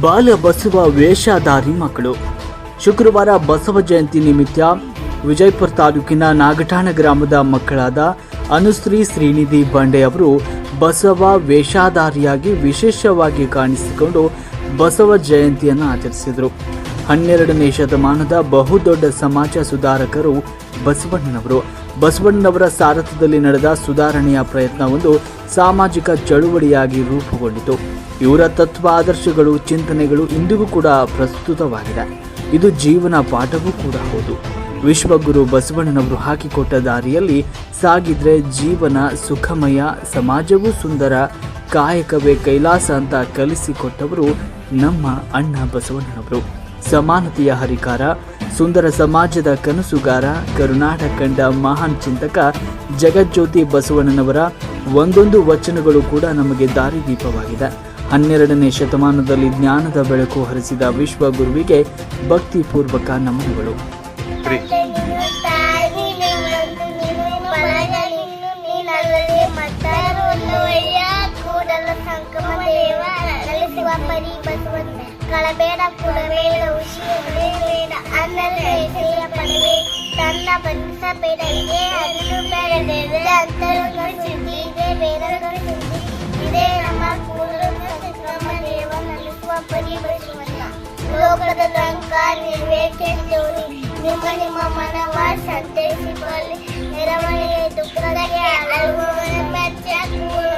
ಬಾಲ ಬಸವ ವೇಷಧಾರಿ ಮಕ್ಕಳು. ಶುಕ್ರವಾರ ಬಸವ ಜಯಂತಿ ನಿಮಿತ್ತ ವಿಜಯಪುರ ತಾಲೂಕಿನ ನಾಗಠಾಣ ಗ್ರಾಮದ ಮಕ್ಕಳಾದ ಅನುಶ್ರೀ ಶ್ರೀನಿಧಿ ಬಂಡೆ ಅವರು ಬಸವ ವೇಷಧಾರಿಯಾಗಿ ವಿಶೇಷವಾಗಿ ಕಾಣಿಸಿಕೊಂಡು ಬಸವ ಜಯಂತಿಯನ್ನು ಆಚರಿಸಿದರು. ಹನ್ನೆರಡನೇ ಶತಮಾನದ ಬಹುದೊಡ್ಡ ಸಮಾಜ ಸುಧಾರಕರು ಬಸವಣ್ಣನವರು. ಬಸವಣ್ಣನವರ ಸಾರಥ್ಯದಲ್ಲಿ ನಡೆದ ಸುಧಾರಣೆಯ ಪ್ರಯತ್ನವೊಂದು ಸಾಮಾಜಿಕ ಚಳುವಳಿಯಾಗಿ ರೂಪುಗೊಂಡಿತು. ಇವರ ತತ್ವ ಆದರ್ಶಗಳು ಚಿಂತನೆಗಳು ಇಂದಿಗೂ ಕೂಡ ಪ್ರಸ್ತುತವಾಗಿದೆ. ಇದು ಜೀವನ ಪಾಠವೂ ಕೂಡ ಹೌದು. ವಿಶ್ವಗುರು ಬಸವಣ್ಣನವರು ಹಾಕಿಕೊಟ್ಟ ದಾರಿಯಲ್ಲಿ ಸಾಗಿದ್ರೆ ಜೀವನ ಸುಖಮಯ, ಸಮಾಜವೂ ಸುಂದರ, ಕಾಯಕವೇ ಕೈಲಾಸ ಅಂತ ಕಲಿಸಿಕೊಟ್ಟವರು ನಮ್ಮ ಅಣ್ಣ ಬಸವಣ್ಣನವರು. ಸಮಾನತೆಯ ಹರಿಕಾರ, ಸುಂದರ ಸಮಾಜದ ಕನಸುಗಾರ ಕರುನಾಡ ಕಂಡ ಮಹಾನ್ ಚಿಂತಕ ಜಗಜ್ಯೋತಿ ಬಸವಣ್ಣನವರ ಒಂದೊಂದು ವಚನಗಳು ಕೂಡ ನಮಗೆ ದಾರಿದೀಪವಾಗಿದೆ. ಹನ್ನೆರಡನೇ ಶತಮಾನದಲ್ಲಿ ಜ್ಞಾನದ ಬೆಳಕು ಹರಿಸಿದ ವಿಶ್ವಗುರುವಿಗೆ ಭಕ್ತಿಪೂರ್ವಕ ನಮನಗಳು. ಕಳಬೇಡ ಕೊಡಬೇಡ ಪಡವೆ ತನ್ನ ಅದನ್ನು ಬೇಡ ಬೇಡ ಲೋಕದ ಲಂಕ ನಿರ್ವೇಕೆಂದೋರಿ ನಿಮ್ಮ ನಿಮ್ಮ ಮನವ ಸಂತೈಸಿಕೊಳ್ಳಿ ನೆರವಣಿಗೆ ದುಃಖಕ್ಕೆ ಅಳವು ಮೆಚ್ಚ ಕೂಡಲ